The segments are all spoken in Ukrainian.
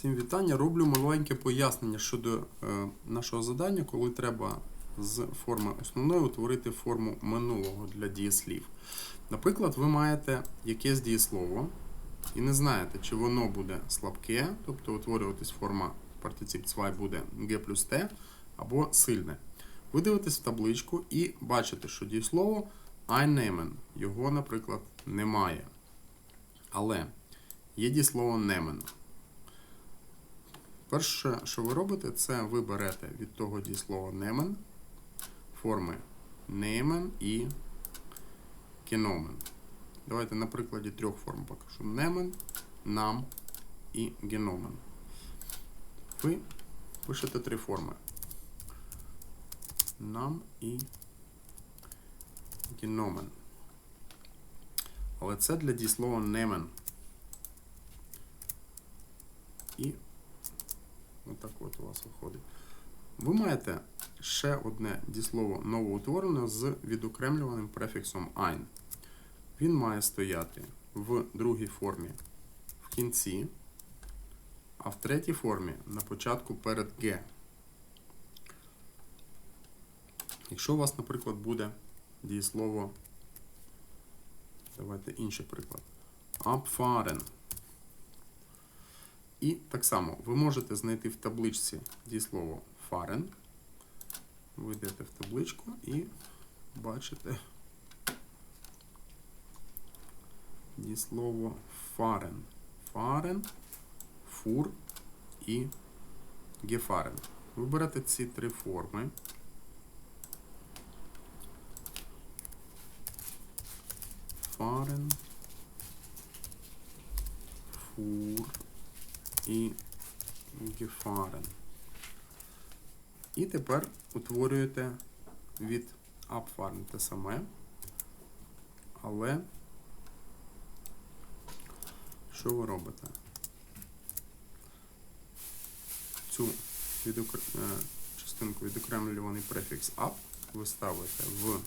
Всім вітання. Роблю маленьке пояснення щодо е, нашого завдання, коли треба з форми основної утворити форму минулого для дієслів. Наприклад, ви маєте якесь дієслово і не знаєте, чи воно буде слабке, тобто утворюватись форма партицип 2 буде G плюс T, або сильне. Ви дивитесь в табличку і бачите, що дієслово einnehmen, його, наприклад, немає. Але є дієслово nehmen. Перше, що ви робите, це ви берете від того дієслова немен форми немен і геномен. Давайте на прикладі трьох форм покажу. Немен, нам і геномен. Ви пишете три форми. Нам і геномен. Але це для дієслова немен. І Отак от у вас виходить. Ви маєте ще одне дієслово новоутворене з відокремлюваним префіксом ein. Він має стояти в другій формі в кінці, а в третій формі на початку перед G. Якщо у вас, наприклад, буде дієслово, давайте інший приклад. Abfahren. І так само ви можете знайти в табличці дієслово фарен. Ви йдете в табличку і бачите дієслово фарен. Фарен, фур і гефарен. Ви берете ці три форми. Фарен, фур і гефарен. І тепер утворюєте від Abfahren те саме. Але що ви робите? Цю відокр... е, частинку відокремлюваний префікс up ви ставите в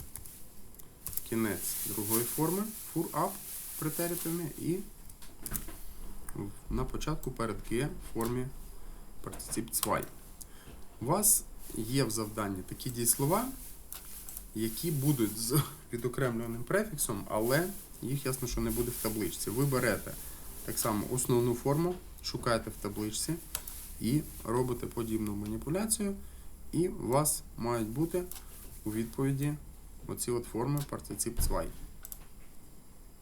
кінець другої форми for up в претеритумі і на початку перед G в формі партицип 2. У вас є в завданні такі дієслова, які будуть з відокремленим префіксом, але їх ясно, що не буде в табличці. Ви берете так само основну форму, шукаєте в табличці і робите подібну маніпуляцію, і у вас мають бути у відповіді оці от форми партицип 2.